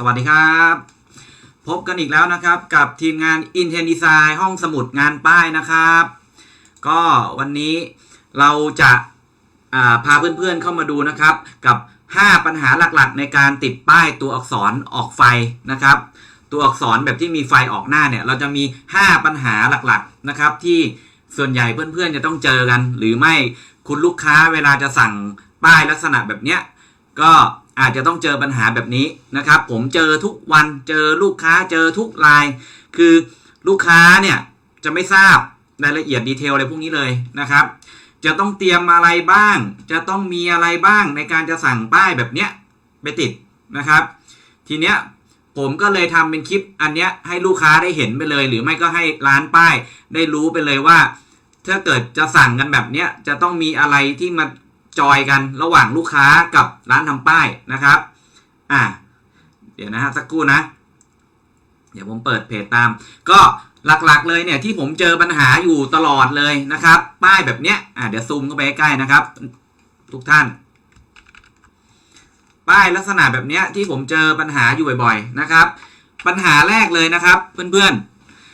สวัสดีครับ พบกันอีกแล้วนะครับกับทีมงาน i n t e n Design ห้องสมุดงานป้ายนะครับ ก็วันนี้เราจะาพาเพื่อนๆเข้ามาดูนะครับ กับ 5 ปัญหาหลักๆ ในการติดป้ายตัวอักษรออกไฟนะครับ ตัวอักษรแบบที่มีไฟออกหน้าเนี่ย เราจะมี 5 ปัญหาหลักๆนะครับ ที่ส่วนใหญ่เพื่อนๆจะต้องเจอกัน หรือไม่คุณลูกค้าเวลาจะสั่งป้ายลักษณะแบบเนี้ยก็ อาจจะต้องเจอปัญหาแบบนี้นะครับ ผมเจอทุกวันเจอลูกค้าเจอทุกไลน์คือลูกค้าเนี่ยจะไม่ทราบรายละเอียดดีเทลอะไรพวกนี้เลยนะครับ จะต้องเตรียมอะไรบ้าง จะต้องมีอะไรบ้างในการจะสั่งป้ายแบบเนี้ยไปติดนะครับ ทีเนี้ยผมก็เลยทำเป็นคลิปอันเนี้ยให้ลูกค้าได้เห็นไปเลย หรือไม่ก็ให้ร้านป้ายได้รู้ไปเลยว่า ถ้าเกิดจะสั่งกันแบบเนี้ยจะต้องมีอะไรที่มา จอยกันระหว่างลูกค้ากับร้านทำป้ายนะครับอ่าเดี๋ยวนะฮะสักครู่นะ เดี๋ยวผมเปิดเพจตาม ก็หลักๆเลยเนี่ยที่ผมเจอปัญหาอยู่ตลอดเลยนะครับ ป้ายแบบเนี้ยอ่าเดี๋ยวซูมเข้าไปใกล้ๆนะครับ ทุกท่าน ป้ายลักษณะแบบเนี้ยที่ผมเจอปัญหาอยู่บ่อยๆนะครับ ปัญหาแรกเลยนะครับเพื่อน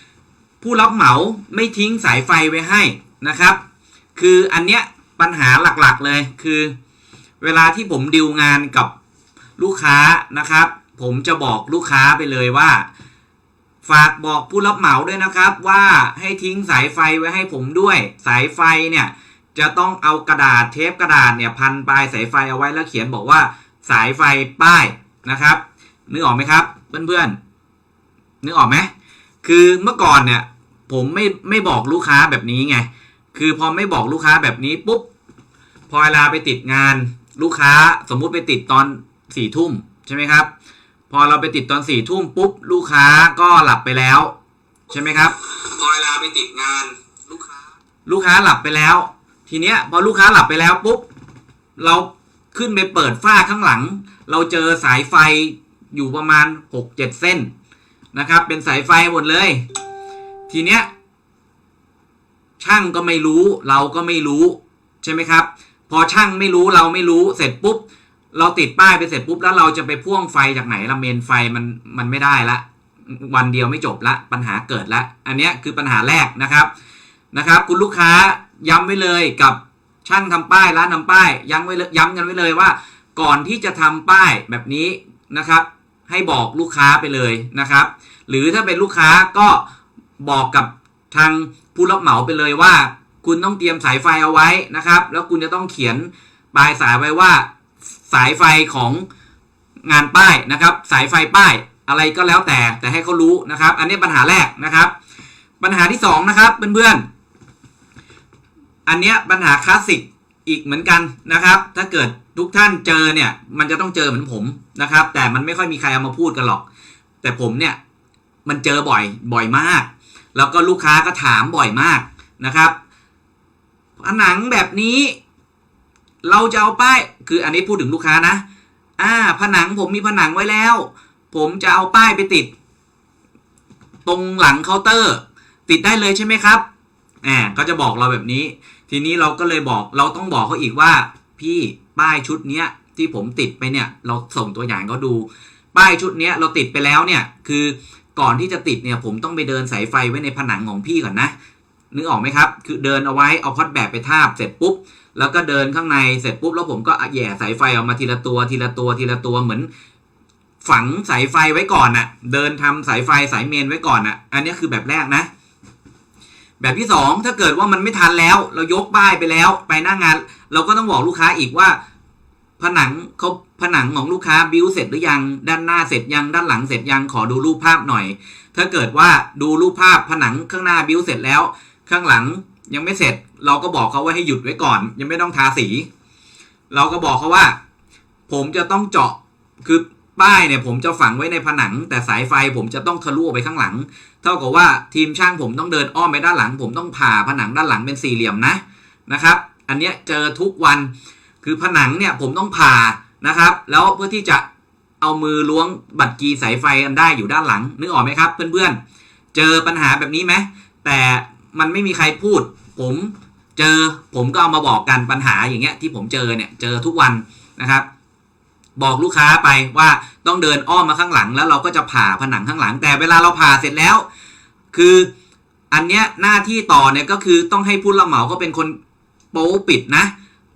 ๆ ผู้รับเหมาไม่ทิ้งสายไฟไว้ให้นะครับ คืออันเนี้ย ปัญหาหลักๆเลยคือ เวลาที่ผมดิวงานกับลูกค้านะครับ ผมจะบอกลูกค้าไปเลยว่า ฝากบอกผู้รับเหมาด้วยนะครับ ว่าให้ทิ้งสายไฟไว้ให้ผมด้วย สายไฟเนี่ยจะต้องเอากระดาษเทปกระดาษเนี่ยพันปลายสายไฟเอาไว้แล้วเขียนบอกว่าสายไฟป้ายนะครับนึกออกไหมครับเพื่อนๆนึกออกไหมคือเมื่อก่อนเนี่ยผมไม่ไม่บอกลูกค้าแบบนี้ไง คือพอไม่บอกลูกค้าแบบนี้ปุ๊บพอเวลาไปติดงานลูกค้าสมมุติไปติดตอนสี่ทุ่มใช่ไหมครับ พอเราไปติดตอนสี่ทุ่มปุ๊บลูกค้าก็หลับไปแล้ว ใช่ไหมครับ พอเวลาไปติดงานลูกค้าลูกค้าหลับไปแล้ว ทีเนี้ยพอลูกค้าหลับไปแล้วปุ๊บเราขึ้นไปเปิดฝ้าข้างหลัง เราเจอสายไฟอยู่ประมาณหกเจ็ดเส้นนะครับ เป็นสายไฟหมดเลย ทีเนี้ย ช่างก็ไม่รู้เราก็ไม่รู้ใช่ไหมครับ พอช่างไม่รู้เราไม่รู้เสร็จปุ๊บ เราติดป้ายไปเสร็จปุ๊บแล้วเราจะไปพ่วงไฟจากไหนละเมนไฟมันมันไม่ได้ละวันเดียวไม่จบละปัญหาเกิดละอันนี้คือปัญหาแรกนะครับนะครับ คุณลูกค้าย้ำไว้เลยกับช่างทำป้ายร้านทำป้ายย้ำไว้เลยย้ำกันไว้เลยว่า ก่อนที่จะทำป้ายแบบนี้นะครับ ให้บอกลูกค้าไปเลยนะครับ หรือถ้าเป็นลูกค้าก็บอกกับ ทางผู้รับเหมาไปเลยว่า คุณต้องเตรียมสายไฟเอาไว้นะครับ แล้วคุณจะต้องเขียนปลายสายไว้ว่าสายไฟของงานป้ายนะครับ สายไฟป้ายอะไรก็แล้วแต่แต่ให้เขารู้นะครับ อันนี้ปัญหาแรกนะครับ ปัญหาที่สองนะครับเพื่อนๆอันเนี้ยปัญหาคลาสสิกอีกเหมือนกันนะครับ ถ้าเกิดทุกท่านเจอเนี่ย มันจะต้องเจอเหมือนผมนะครับ แต่มันไม่ค่อยมีใครเอามาพูดกันหรอก แต่ผมเนี่ยมันเจอบ่อยบ่อยมาก แล้วก็ลูกค้าก็ถามบ่อยมากนะครับผนังแบบนี้ เราจะเอาป้าย คืออันนี้พูดถึงลูกค้านะ อ่า ผนังผมมีผนังไว้แล้ว ผมจะเอาป้ายไปติด ตรงหลังเคาน์เตอร์ ติดได้เลยใช่ไหมครับอ่าก็จะบอกเราแบบนี้ ทีนี้เราก็เลยบอกเราต้องบอกเขาอีกว่า พี่ป้ายชุดเนี้ยที่ผมติดไปเนี่ย เราส่งตัวอย่างเขาดู ป้ายชุดเนี้ยเราติดไปแล้วเนี่ย คือ ก่อนที่จะติดเนี่ยผมต้องไปเดินสายไฟไว้ในผนังของพี่ก่อนนะ นึกออกไหมครับ คือเดินเอาไว้เอาพอดแบบไปทาบเสร็จปุ๊บ แล้วก็เดินข้างในเสร็จปุ๊บแล้วผมก็แย่สายไฟออกมาทีละตัวทีละตัวทีละตัวเหมือน ฝังสายไฟไว้ก่อนน่ะ เดินทำสายไฟสายเมนไว้ก่อนน่ะ อันนี้คือแบบแรกนะ แบบที่สองถ้าเกิดว่ามันไม่ทันแล้ว เรายกป้ายไปแล้ว ไปหน้างาน เราก็ต้องบอกลูกค้าอีกว่า ผนังเขา ผนังของลูกค้าบิวเสร็จหรือยัง ด้านหน้าเสร็จยังด้านหลังเสร็จยังขอดูรูปภาพหน่อย ถ้าเกิดว่าดูรูปภาพผนังข้างหน้าบิวเสร็จแล้ว ข้างหลังยังไม่เสร็จ เราก็บอกเขาว่าให้หยุดไว้ก่อน ยังไม่ต้องทาสี เราก็บอกเขาว่า ผมจะต้องเจาะคือป้ายเนี่ยผมจะฝังไว้ในผนัง แต่สายไฟผมจะต้องทะลุไปข้างหลัง เท่ากับว่าทีมช่างผมต้องเดินอ้อมไปด้านหลัง ผมต้องผ่าผนังด้านหลังเป็นสี่เหลี่ยมนะนะครับ อันเนี้ยเจอทุกวันคือผนังเนี่ยผมต้องผ่า นะครับ แล้วเพื่อที่จะเอามือล้วงบัตรกีสายไฟกันได้อยู่ด้านหลัง นึกออกไหมครับ เพื่อนๆ เจอปัญหาแบบนี้ไหมแต่มันไม่มีใครพูด ผมเจอผมก็เอามาบอกกันปัญหาอย่างเงี้ยที่ผมเจอเนี่ยเจอทุกวันนะครับ บอกลูกค้าไปว่าต้องเดินอ้อมมาข้างหลัง แล้วเราก็จะผ่าผนังข้างหลัง แต่เวลาเราผ่าเสร็จแล้ว คืออันเนี้ยหน้าที่ต่อเนี่ยก็คือต้องให้ผู้รับเหมาก็เป็นคนโป๊ปิดนะ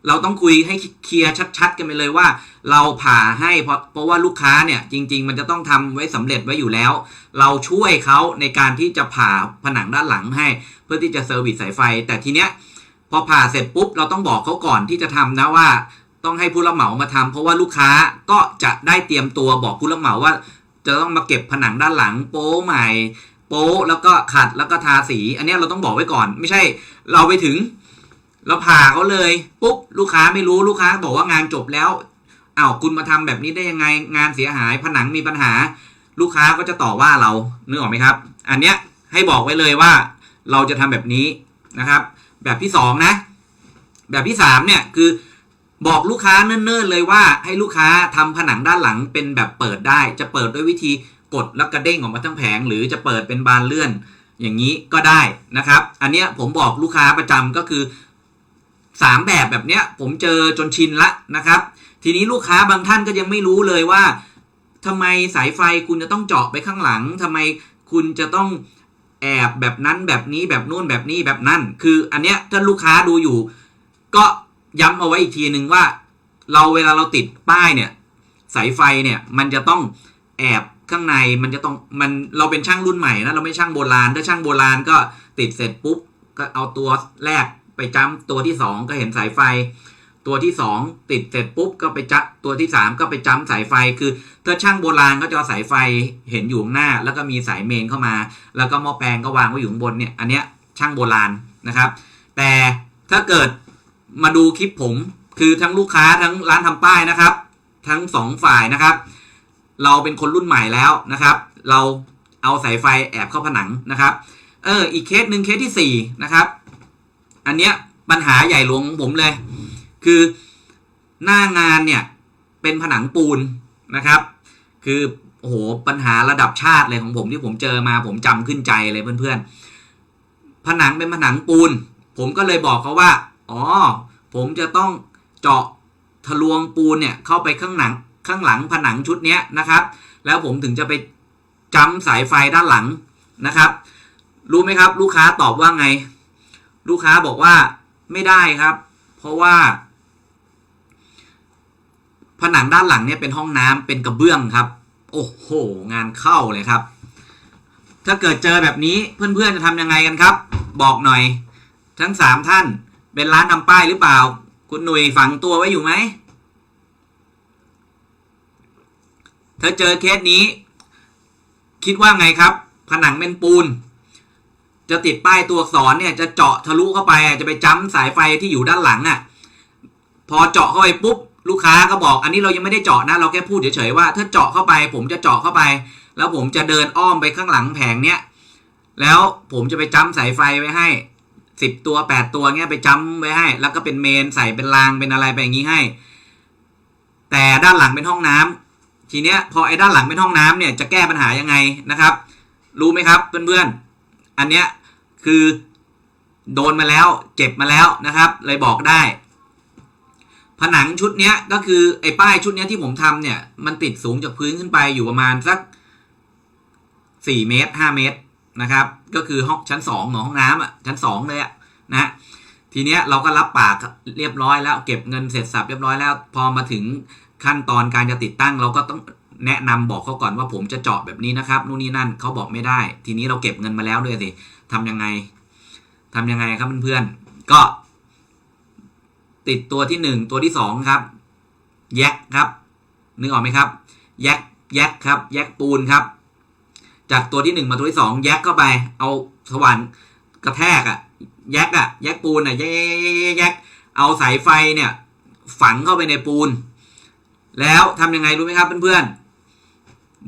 เราต้องคุยให้เคลียร์ชัด ๆ กันไปเลยว่า เราผ่าให้เพราะเพราะว่าลูกค้าเนี่ยจริง ๆ มันจะต้องทำไว้สำเร็จไว้อยู่แล้ว เราช่วยเขาในการที่จะผ่าผนังด้านหลังให้ เพื่อที่จะเซอร์วิสสายไฟ แต่ทีเนี้ยพอผ่าเสร็จปุ๊บเราต้องบอกเขาก่อนที่จะทำนะว่า ต้องให้ผู้รับเหมามาทำเพราะว่าลูกค้าก็จะได้เตรียมตัวบอกผู้รับเหมาว่า จะต้องมาเก็บผนังด้านหลังโป๊ใหม่โป๊แล้วก็ขัดแล้วก็ทาสี อันนี้เราต้องบอกไว้ก่อน ไม่ใช่ เราไปถึง เราผ่าเขาเลยปุ๊บลูกค้าไม่รู้ลูกค้าบอกว่างานจบแล้วอ้าวคุณมาทำแบบนี้ได้ยังไงงานเสียหายผนังมีปัญหา ลูกค้าก็จะต่อว่าเรานึกออกไหมครับ อันเนี้ยให้บอกไว้เลยว่าเราจะทำแบบนี้นะครับ แบบที่สองนะแบบที่สามเนี่ยคือบอกลูกค้าเนิ่นๆเลยว่าให้ลูกค้าทำผนังด้านหลังเป็นแบบเปิดได้ จะเปิดด้วยวิธีกดแล้วกระเด้งออกมาทั้งแผง หรือจะเปิดเป็นบานเลื่อนอย่างนี้ก็ได้นะครับ อันเนี้ยผมบอกลูกค้าประจำก็คือ สามแบบแบบเนี้ยผมเจอจนชินละนะครับ ทีนี้ลูกค้าบางท่านก็ยังไม่รู้เลยว่าทำไมสายไฟคุณจะต้องเจาะไปข้างหลังทำไมคุณจะต้องแอบแบบนั้นแบบนี้แบบนู่นแบบนี้แบบนั่นคืออันเนี้ยถ้าลูกค้าดูอยู่ ก็ย้ำเอาไว้อีกทีหนึ่งว่า เราเวลาเราติดป้ายเนี่ยสายไฟเนี่ยมันจะต้องแอบข้างในมันจะต้องมันเราเป็นช่างรุ่นใหม่นะเราไม่ช่างโบราณ ถ้าช่างโบราณก็ติดเสร็จปุ๊บก็เอาตัวแรก ไปจ้ำตัวที่สองก็เห็นสายไฟ ตัวที่สองติดเสร็จปุ๊บก็ไปจับตัวที่สามก็ไปจ้ำสายไฟ คือถ้าช่างโบราณก็จะเอาสายไฟเห็นอยู่หน้า แล้วก็มีสายเมนเข้ามา แล้วก็หม้อแปลงก็วางไว้อยู่บนเนี่ยอันเนี้ยช่างโบราณนะครับ แต่ถ้าเกิดมาดูคลิปผมคือทั้งลูกค้าทั้งร้านทำป้ายนะครับ ทั้งสองฝ่ายนะครับ เราเป็นคนรุ่นใหม่แล้วนะครับ เราเอาสายไฟแอบเข้าผนังนะครับ เอออีกเคสหนึ่งเคสที่สี่นะครับ อันเนี้ยปัญหาใหญ่หลวงของผมเลย คือหน้างานเนี่ยเป็นผนังปูนนะครับ คือโอ้โหปัญหาระดับชาติเลยของผมที่ผมเจอมาผมจำขึ้นใจเลยเพื่อนๆ ผนังเป็นผนังปูน ผมก็เลยบอกเขาว่า อ๋อ ผมจะต้องเจาะทะลวงปูนเนี่ยเข้าไปข้างหนังข้างหลังผนังชุดเนี้ยนะครับ แล้วผมถึงจะไปจ้ำสายไฟด้านหลังนะครับ รู้ไหมครับ ลูกค้าตอบว่าไง ลูกค้าบอกว่าไม่ได้ครับ เพราะว่า ผนังด้านหลังเนี่ยเป็นห้องน้ำเป็นกระเบื้องครับ โอ้โห งานเข้าเลยครับ ถ้าเกิดเจอแบบนี้เพื่อนๆจะทำยังไงกันครับ บอกหน่อย ทั้งสามท่านเป็นร้านทำป้ายหรือเปล่า คุณหนุ่ยฝังตัวไว้อยู่ไหมถ้าเจอเคสนี้ คิดว่าไงครับ ผนังเป็นปูน จะติดป้ายตัวอักษรเนี่ยจะเจาะทะลุเข้าไปจะไปจ้ำสายไฟที่อยู่ด้านหลังอะพอเจาะเข้าไปปุ๊บลูกค้าก็บอก อันนี้เรายังไม่ได้เจาะนะ เราแค่พูดเฉยๆว่าถ้าเจาะเข้าไป ผมจะเจาะเข้าไป แล้วผมจะเดินอ้อมไปข้างหลังแผงเนี้ยแล้วผมจะไปจ้ำสายไฟไว้ให้สิบตัวแปดตัวเงี้ยไปจ้ำไว้ให้ แล้วก็เป็นเมนใส่เป็นรางเป็นอะไรไปอย่างงี้ให้ แต่ด้านหลังเป็นห้องน้ำทีเนี้ยพอไอ้ด้านหลังเป็นห้องน้ำเนี่ยจะแก้ปัญหายังไงนะครับ รู้ไหมครับเพื่อนๆอันเนี้ย คือโดนมาแล้วเจ็บมาแล้วนะครับ เลยบอกได้ ผนังชุดเนี้ยก็คือไอ้ป้ายชุดเนี้ยที่ผมทำเนี่ย มันติดสูงจากพื้นขึ้นไปอยู่ประมาณสักสี่เมตรห้าเมตรนะครับ ก็คือห้องชั้นสองของห้องน้ำอะชั้นสองเลยอะนะทีเนี้ยเราก็รับปากเรียบร้อยแล้ว เก็บเงินเสร็จสับเรียบร้อยแล้ว พอมาถึงขั้นตอนการจะติดตั้งเราก็ต้อง แนะนำบอกเขาก่อนว่าผมจะเจาะแบบนี้นะครับนู่นนี่นั่นเขาบอกไม่ได้ ทีนี้เราเก็บเงินมาแล้วด้วยสิทำยังไงทำยังไงครับเพื่อนๆก็ ติดตัวที่หนึ่งตัวที่สองครับ แยกครับนึกออกไหมครับ แยกแยกครับ แยกปูนครับ จากตัวที่หนึ่งมาตัวที่สองแยกเข้าไป เอาสว่านกระแทกอะแยกอะแยกปูนอะแยกแยกแยกแยกเอาสายไฟเนี่ย ฝังเข้าไปในปูน แล้วทำยังไงรู้ไหมครับเพื่อนๆ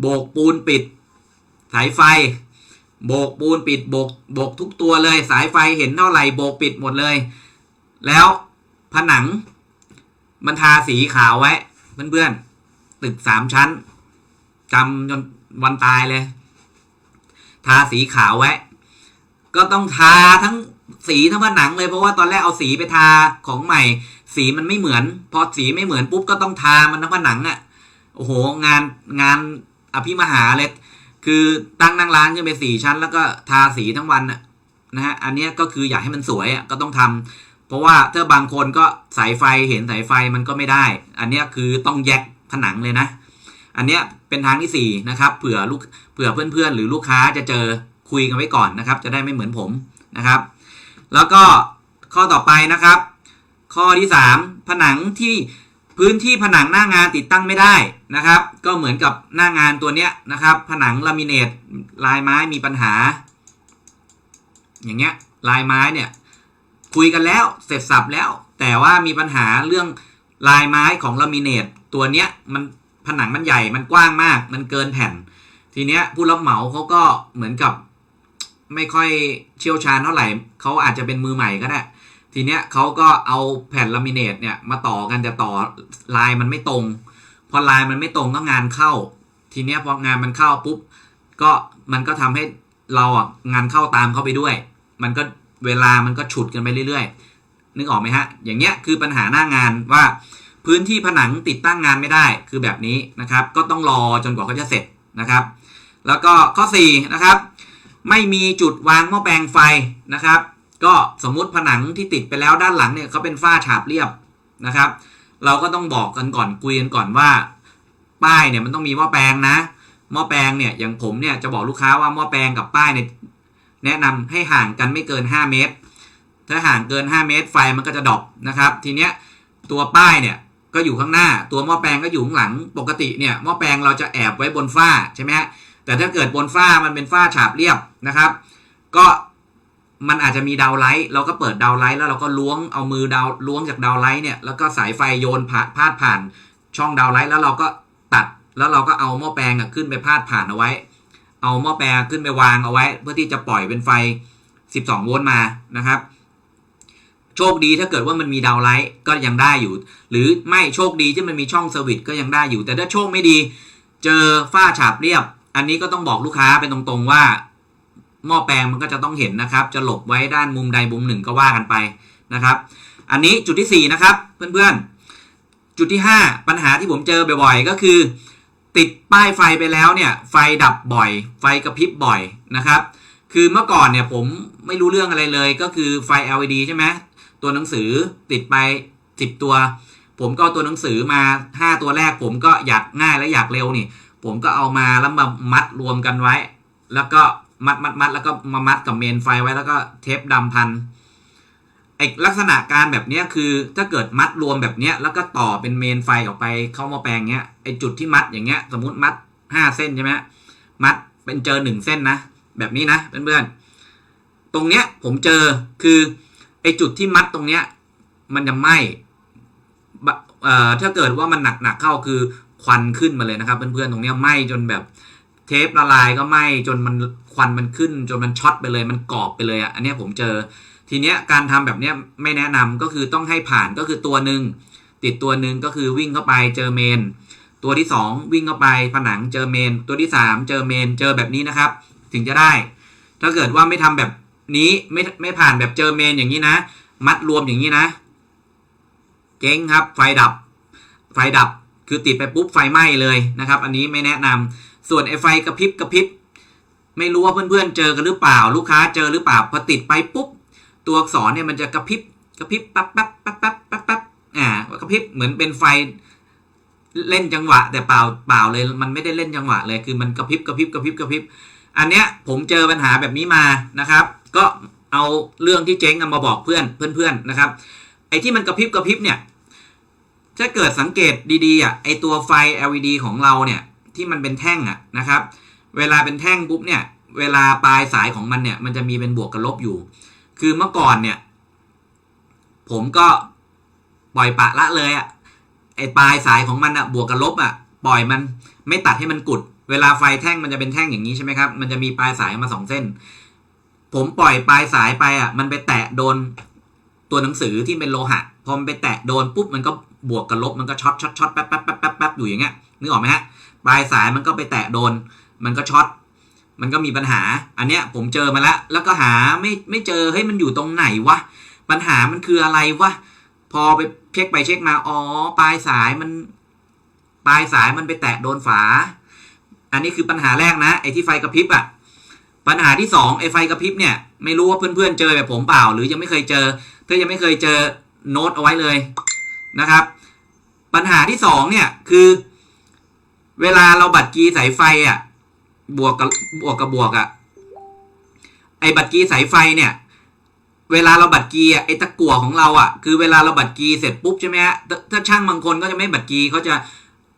โบกปูนปิด สายไฟ โบกปูนปิดโบกโบกทุกตัวเลย สายไฟเห็นเท่าไหร่โบกปิดหมดเลย แล้วผนัง มันทาสีขาวไว้ เพื่อนๆ ตึกสามชั้นจำจนวันตายเลย ทาสีขาวไว้ ก็ต้องทาทั้งสีทั้งผนังเลยเพราะว่าตอนแรกเอาสีไปทาของใหม่ สีมันไม่เหมือน พอสีไม่เหมือนปุ๊บก็ต้องทามันทั้งผนังอะ่ะโอ้โหงานงาน อภิมหาเลยคือตั้งนั่งร้านขึ้นไปสี่ชั้น แล้วก็ทาสีทั้งวันน่ะนะฮะอันนี้ก็คืออยากให้มันสวยก็ต้องทำเพราะว่าถ้าบางคนก็สายไฟเห็นสายไฟมันก็ไม่ได้ อันนี้คือต้องแยกผนังเลยนะ อันนี้เป็นทางที่สี่นะครับเผื่อลูกเผื่อเพื่อนๆ หรือลูกค้าจะเจอคุยกันไว้ก่อนนะครับ จะได้ไม่เหมือนผมนะครับ แล้วก็ข้อต่อไปนะครับ ข้อที่สามผนังที่ พื้นที่ผนังหน้างานติดตั้งไม่ได้นะครับ ก็เหมือนกับหน้างานตัวเนี้ยนะครับ ผนังลามิเนตลายไม้มีปัญหา อย่างเงี้ยลายไม้เนี่ยคุยกันแล้วเสร็จสับแล้ว แต่ว่ามีปัญหาเรื่องลายไม้ของลามิเนตตัวเนี้ยมันผนังมันใหญ่มันกว้างมาก มันเกินแผ่น ทีเนี้ยผู้รับเหมาเขาก็เหมือนกับไม่ค่อยเชี่ยวชาญเท่าไหร่เขาอาจจะเป็นมือใหม่ก็ได้ ทีเนี้ยเขาก็เอาแผ่นลามิเนตเนี่ยมาต่อกันจะต่อลายมันไม่ตรง พอลายมันไม่ตรงก็งานเข้า ทีเนี้ยพองานมันเข้าปุ๊บก็มันก็ทำให้เราอะงานเข้าตามเข้าไปด้วย มันก็เวลามันก็ฉุดกันไปเรื่อยๆ นึกออกไหมฮะ อย่างเงี้ยคือปัญหาหน้างานว่าพื้นที่ผนังติดตั้งงานไม่ได้คือแบบนี้นะครับ ก็ต้องรอจนกว่าเขาจะเสร็จนะครับ แล้วก็ข้อ4นะครับ ไม่มีจุดวางหม้อแปลงไฟนะครับ ก็สมมุติผนังที่ติดไปแล้วด้านหลังเนี่ยเขาเป็นฝ้าฉาบเรียบนะครับ เราก็ต้องบอกกันก่อนคุยกันก่อนว่า ป้ายเนี่ยมันต้องมีหม้อแปลงนะหม้อแปลงเนี่ยอย่างผมเนี่ยจะบอกลูกค้าว่าหม้อแปลงกับป้ายเนี่ยแนะนำให้ห่างกันไม่เกิน 5 เมตร ถ้าห่างเกิน 5 เมตร ไฟมันก็จะดรอปนะครับ ทีเนี้ยตัวป้ายเนี่ยก็อยู่ข้างหน้า ตัวหม้อแปลงก็อยู่ข้างหลังปกติเนี่ยหม้อแปลงเราจะแอบไว้บนฝ้าใช่ไหมฮะแต่ถ้าเกิดบนฝ้ามันเป็นฝ้าฉาบเรียบนะครับ ก็ มันอาจจะมีดาวไลท์เราก็เปิดดาวไลท์แล้วเราก็ล้วงเอามือดาวล้วงจากดาวไลท์เนี่ยแล้วก็สายไฟโยนผ่าพาดผ่านช่องดาวไลท์แล้วเราก็ตัดแล้วเราก็เอาหม้อแปลงอะขึ้นไปพาดผ่านเอาไว้ เอาหม้อแปลงขึ้นไปวางเอาไว้ เพื่อที่จะปล่อยเป็นไฟ 12 โวลต์มานะครับ โชคดีถ้าเกิดว่ามันมีดาวไลท์ก็ยังได้อยู่ หรือไม่โชคดีที่มันมีช่องเซอร์วิสก็ยังได้อยู่ แต่ถ้าโชคไม่ดี เจอฝ้าฉาบเรียบ อันนี้ก็ต้องบอกลูกค้าเป็นตรงๆว่า หม้อแปลงมันก็จะต้องเห็นนะครับ จะหลบไว้ด้านมุมใดมุมหนึ่งก็ว่ากันไปนะครับ อันนี้จุดที่ 4 นะครับ เพื่อนๆ จุดที่ 5 ปัญหาที่ผมเจอบ่อยๆ ก็คือ ติดป้ายไฟไปแล้วเนี่ยไฟดับบ่อย ไฟกระพริบบ่อยนะครับ คือเมื่อก่อนเนี่ยผมไม่รู้เรื่องอะไรเลย ก็คือไฟ LED ใช่ไหมตัวหนังสือติดไป 10 ตัว ผมก็ตัวหนังสือมา 5 ตัวแรก ผมก็อยากง่ายและอยากเร็วนี่ ผมก็เอามาแล้วมามัดรวมกันไว้ แล้วก็ มัดมัดมัดแล้วก็มามัดกับเมนไฟไว้แล้วก็เทปดำพันไอลักษณะการแบบเนี้ยคือถ้าเกิดมัดรวมแบบเนี้ยแล้วก็ต่อเป็นเมนไฟออกไปเข้ามาแปลงเนี้ยไอจุดที่มัดอย่างเงี้ย สมมติมัดห้าเส้นใช่ไหมมัดเป็นเจอหนึ่งเส้นนะแบบนี้นะเพื่อนๆตรงเนี้ยผมเจอคือไอจุดที่มัดตรงเนี้ยมันจะไหม้บะเอ่อถ้าเกิดว่ามันหนักๆเข้าคือควันขึ้นมาเลยนะครับ เพื่อนๆตรงเนี้ยไหมจนแบบ เทปละลายก็ไหม้จนมันควันมันขึ้น จนมันช็อตไปเลยมันกรอบไปเลยอะอันนี้ผมเจอ ทีเนี้ยการทำแบบเนี้ยไม่แนะนำก็คือต้องให้ผ่านก็คือตัวหนึ่งติดตัวหนึ่งก็คือวิ่งเข้าไปเจอเมน ตัวที่สองวิ่งเข้าไปผนังเจอเมน ตัวที่สามเจอเมนเจอแบบนี้นะครับ ถึงจะได้ ถ้าเกิดว่าไม่ทำแบบนี้ไม่ไม่ผ่านแบบเจอเมนอย่างนี้นะ มัดรวมอย่างนี้นะ เจ๊งครับไฟดับ ไฟดับคือติดไปปุ๊บไฟไหม้เลยนะครับ อันนี้ไม่แนะนำ ส่วนไอ้ไฟกระพริบกระพริบไม่รู้ว่าเพื่อนๆเจอกันหรือเปล่า ลูกค้าเจอหรือเปล่าพอติดไปปุ๊บ ตัวอักษรเนี่ยมันจะกระพริบกระพริบปั๊บปั๊บปั๊บปั๊บปั๊บปั๊บอ่ากระพริบเหมือนเป็นไฟเล่นจังหวะ แต่เปล่าเปล่าเลยมันไม่ได้เล่นจังหวะเลยคือมันกระพริบกระพริบกระพริบกระพริบอันเนี้ยผมเจอปัญหาแบบนี้มานะครับ ก็เอาเรื่องที่เจ๊งมาบอกเพื่อนเพื่อนๆนะครับ ไอ้ที่มันกระพริบกระพริบเนี่ยถ้าเกิดสังเกตดีๆอะไอตัวไฟ LED ของเราเนี่ย ที่มันเป็นแท่งอะนะครับ เวลาเป็นแท่งปุ๊บเนี่ย เวลาปลายสายของมันเนี่ย มันจะมีเป็นบวกกับลบอยู่ คือเมื่อก่อนเนี่ย ผมก็ปล่อยปะละเลยอะไอปลายสายของมันอะบวกกับลบอะปล่อยมันไม่ตัดให้มันกุด เวลาไฟแท่งมันจะเป็นแท่งอย่างนี้ใช่ไหมครับ มันจะมีปลายสายมาสองเส้น ผมปล่อยปลายสายไปอะ มันไปแตะโดนตัวหนังสือที่เป็นโลหะ พอมันไปแตะโดนปุ๊บมันก็บวกกับลบมันก็ช็อตช็อตช็อตแป๊บแป๊บแป๊บแป๊บแป๊บอยู่อย่างเงี้ยนึกออกไหมฮะ ปลายสายมันก็ไปแตะโดน มันก็ช็อตมันก็มีปัญหา อันเนี้ยผมเจอมาแล้วแล้วก็หาไม่ไม่เจอเฮ้ยมันอยู่ตรงไหนวะปัญหามันคืออะไรวะพอไปเช็คไปเช็คมาอ๋อปลายสายมันปลายสายมันไปแตะโดนฝา อันนี้คือปัญหาแรกนะ ไอ้ที่ไฟกระพริบอะ ปัญหาที่สองไอ้ไฟกระพริบเนี่ย ไม่รู้ว่าเพื่อนๆเจอแบบผมเปล่า หรือยังไม่เคยเจอ ถ้ายังไม่เคยเจอโน้ตเอาไว้เลยนะครับ ปัญหาที่สองเนี่ยคือ เวลาเราบัตรกีสายไฟอะ บวกกับบวกกับบวกอะ ไอ้บัตรกีสายไฟเนี่ย เวลาเราบัตรกีอะไอ้ตะกั่วของเราอะ คือเวลาเราบัตรกีเสร็จปุ๊บใช่ไหมฮะถ้าช่างบางคนก็จะไม่บัตรกีเขาจะ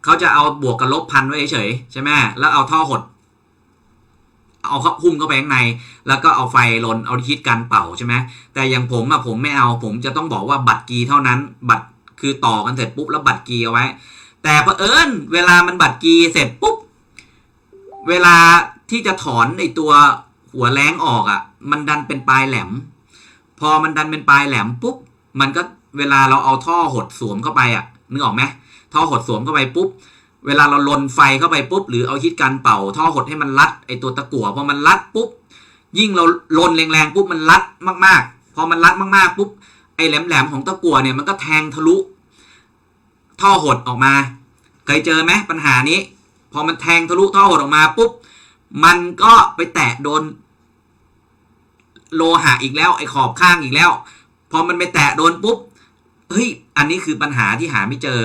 เขาจะเอาบวกกับลบพันไว้เฉยใช่ไหมแล้วเอาท่อหด เอาเข้าหุ้มเข้าไปข้างใน แล้วก็เอาไฟลนเอาฮิตกันเป่าใช่ไหมแต่อย่างผมอะผมไม่เอาผมจะต้องบอกว่าบัตรกีเท่านั้น บัตรคือต่อกันเสร็จปุ๊บแล้วบัตรกีเอาไว้ แต่เผอิญเวลามันบัตรกีเสร็จปุ๊บ เวลาที่จะถอนไอตัวหัวแรงออกอะ่ะ มันดันเป็นปลายแหลม พอมันดันเป็นปลายแหลมปุ๊บ มันก็เวลาเราเอาท่อหดสวมเข้าไปอะ่ะนึกออกไหมท่อหดสวมเข้าไปปุ๊บ เวลาเราลนไฟเข้าไปปุ๊บ หรือเอาฮิตกันเป่า ท่อหดให้มันรัดไอตัวตะกั่วพอมันรัดปุ๊บ ยิ่งเราลนแรงๆปุ๊บมันรัดมากๆ พอมันรัดมากๆปุ๊บไอแหลมๆของตะกั่วเนี่ยมันก็แทงทะลุ ท่อหดออกมา เคยเจอไหมปัญหานี้ พอมันแทงทะลุท่อหดออกมาปุ๊บมันก็ไปแตะโดน โลหะอีกแล้วไอ้ขอบข้างอีกแล้ว พอมันไปแตะโดนปุ๊บเฮ้ยอันนี้คือปัญหาที่หาไม่เจอ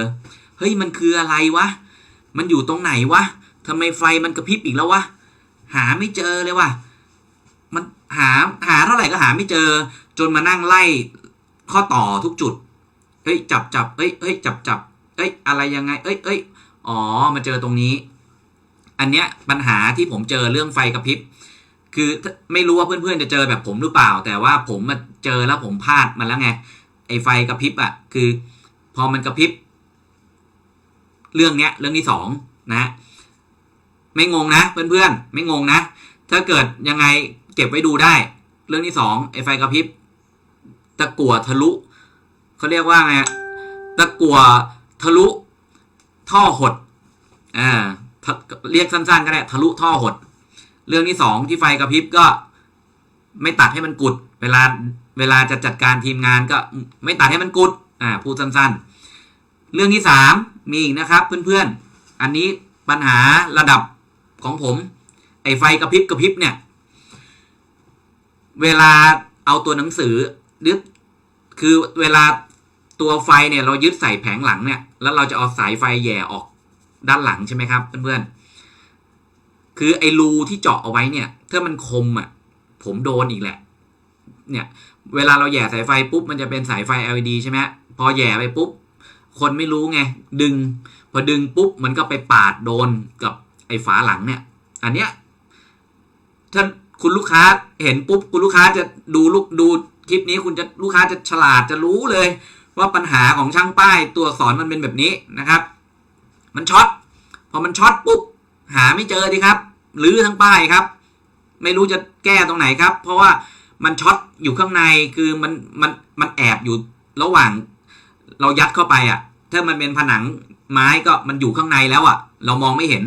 เฮ้ยมันคืออะไรวะมันอยู่ตรงไหนวะทำไมไฟมันกระพริบอีกแล้ววะหาไม่เจอเลยวะมันหาหาเท่าไหร่ก็หาไม่เจอ จนมานั่งไล่ข้อต่อทุกจุดเฮ้ยจับจับเฮ้ยเฮ้ยจับจับ เอ้ย อะไรยังไง เอ้ยเอ้ยอ๋อ มาเจอตรงนี้ อันเนี้ยปัญหาที่ผมเจอเรื่องไฟกระพริบ คือไม่รู้ว่าเพื่อนๆจะเจอแบบผมหรือเปล่า แต่ว่าผมมาเจอแล้วผมพลาดมันแล้วไง ไอ้ไฟกระพริบอะ คือ พอมันกระพริบ เรื่องเนี้ย เรื่องที่สองนะ ไม่งงนะเพื่อนๆ ไม่งงนะ ถ้าเกิดยังไงเก็บไว้ดูได้ เรื่องที่สองไอ้ไฟกระพริบ ตะกั่วทะลุ เขาเรียกว่าไง ตะกั่ว ทะลุท่อหดอ่าเรียกสั้นๆก็ได้ทะลุท่อหด เรื่องที่สองที่ไฟกระพริบก็ ไม่ตัดให้มันกุด เวลาเวลาจะจัดการทีมงานก็ไม่ตัดให้มันกุดอ่าพูดสั้นๆ เรื่องที่สามมีอีกนะครับเพื่อนๆ อันนี้ปัญหาระดับของผม ไอ้ไฟกระพริบกระพริบเนี่ย เวลาเอาตัวหนังสือยึดคือเวลา ตัวไฟเนี่ยเรายึดใส่แผงหลังเนี่ยแล้วเราจะเอาสายไฟแย่ออกด้านหลังใช่ไหมครับเพื่อนๆคือไอ้รูที่เจาะเอาไว้เนี่ยถ้ามันคมอะผมโดนอีกแหละ เนี่ย เวลาเราแย่สายไฟปุ๊บมันจะเป็นสายไฟ LED ใช่ไหมพอแย่ไปปุ๊บ คนไม่รู้ไง ดึง พอดึงปุ๊บ มันก็ไปปาดโดนกับไอ้ฝาหลังเนี่ย อันเนี้ยถ้านคุณลูกค้าเห็นปุ๊บ คุณลูกค้าจะดูลูกดูคลิปนี้คุณจะลูกค้าจะฉลาดจะรู้เลย ว่าปัญหาของช่างป้ายตัวอักษรมันเป็นแบบนี้นะครับ มันช็อตพอมันช็อตปุ๊บหาไม่เจอดีครับหรือทั้งป้ายครับ ไม่รู้จะแก้ตรงไหนครับ เพราะว่ามันช็อตอยู่ข้างในคือมันมันมันแอบอยู่ระหว่าง เรายัดเข้าไปอะ ถ้ามันเป็นผนังไม้ก็มันอยู่ข้างในแล้วอะ เรามองไม่เห็น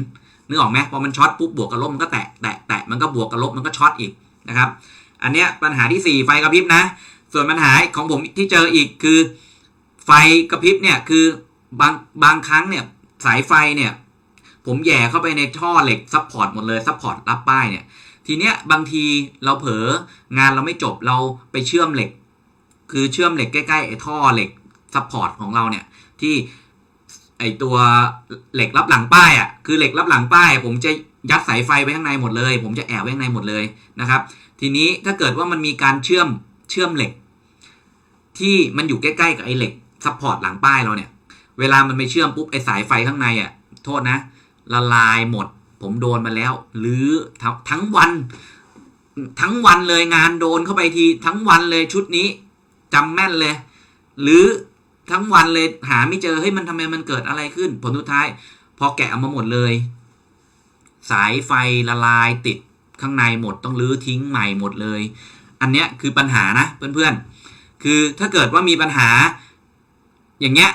นึกออกไหมพอมันช็อตปุ๊บบวกกับลบมันก็แตะแตะแตะมันก็บวกกับลบมันก็ช็อตอีกนะครับ อันเนี้ยปัญหาที่สี่ไฟกระพริบนะ ส่วนปัญหาของผมที่เจออีกคือ ไฟกระพริบเนี่ยคือบางบางครั้งเนี่ยสายไฟเนี่ยผมแหย่เข้าไปในท่อเหล็กซัพพอร์ตหมดเลยซัพพอร์ตรับป้ายเนี่ยทีเนี้ยบางทีเราเผลองานเราไม่จบเราไปเชื่อมเหล็ก คือเชื่อมเหล็กใกล้ๆไอ้ท่อเหล็กซัพพอร์ตของเราเนี่ยที่ไอตัวเหล็กรับหลังป้ายอะคือเหล็กรับหลังป้าย ผมจะยัดสายไฟไว้ข้างในหมดเลย ผมจะแอบไว้ข้างในหมดเลยนะครับ ทีนี้ถ้าเกิดว่ามันมีการเชื่อมเชื่อมเหล็ก ที่มันอยู่ใกล้ๆกับไอ้เหล็ก ซัพพอร์ตหลังป้ายเราเนี่ย เวลามันไปเชื่อมปุ๊บไอสายไฟข้างในอะ โทษนะ ละลายหมด ผมโดนมาแล้ว หรือทั้งทั้งวัน ทั้งวันเลยงานโดนเข้าไปที ทั้งวันเลยชุดนี้จำแม่นเลย หรือทั้งวันเลยหาไม่เจอเฮ้ยมันทำไมมันเกิดอะไรขึ้น ผลสุดท้าย พอแกะออกมาหมดเลย สายไฟละลายติดข้างในหมดต้องรื้อทิ้งใหม่หมดเลย อันเนี้ยคือปัญหานะเพื่อนๆ คือถ้าเกิดว่ามีปัญหา อย่างเงี้ย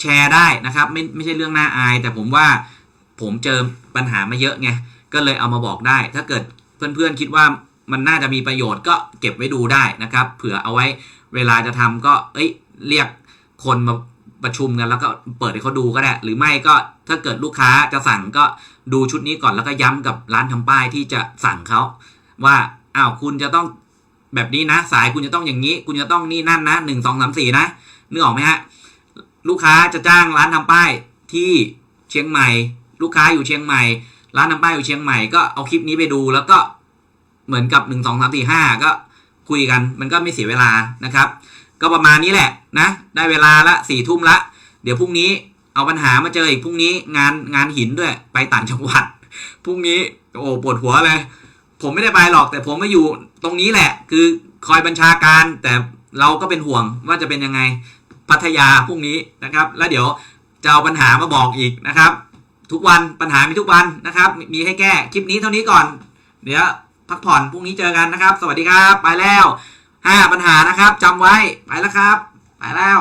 แชร์ได้นะครับ ไม่ไม่ใช่เรื่องน่าอาย แต่ผมว่าผมเจอปัญหามาเยอะไงก็เลยเอามาบอกได้ ถ้าเกิดเพื่อนๆคิดว่ามันน่าจะมีประโยชน์ก็เก็บไว้ดูได้นะครับ เผื่อเอาไว้เวลาจะทำก็เอ้ยเรียกคนมาประชุมกันแล้วก็เปิดให้เขาดูก็ได้ หรือไม่ก็ถ้าเกิดลูกค้าจะสั่งก็ดูชุดนี้ก่อนแล้วก็ย้ำกับร้านทำป้ายที่จะสั่งเขาว่าอ้าวคุณจะต้องแบบนี้นะ สายคุณจะต้องอย่างนี้ คุณจะต้องนี่นั่นนะหนึ่งสองสามสี่นะนึกออกไหมฮะ ลูกค้าจะจ้างร้านทำป้ายที่เชียงใหม่ ลูกค้าอยู่เชียงใหม่ ร้านทำป้ายอยู่เชียงใหม่ก็เอาคลิปนี้ไปดูแล้วก็เหมือนกับหนึ่งสองสามสี่ห้าก็คุยกันมันก็ไม่เสียเวลานะครับ ก็ประมาณนี้แหละนะ ได้เวลาละสี่ทุ่มละ เดี๋ยวพรุ่งนี้เอาปัญหามาเจออีกพรุ่งนี้งานงานหินด้วยไปต่างจังหวัดพรุ่งนี้โอ้ปวดหัวเลย ผมไม่ได้ไปหรอกแต่ผมมาอยู่ตรงนี้แหละ คือคอยบัญชาการแต่เราก็เป็นห่วงว่าจะเป็นยังไง พัทยาพรุ่งนี้นะครับ แล้วเดี๋ยวจะเอาปัญหามาบอกอีกนะครับ ทุกวันปัญหามีทุกวันนะครับ มีให้แก้คลิปนี้เท่านี้ก่อน เดี๋ยวพักผ่อนพรุ่งนี้เจอกันนะครับ สวัสดีครับ ไปแล้ว 5 ปัญหานะครับจำไว้ไปแล้วครับ ไปแล้ว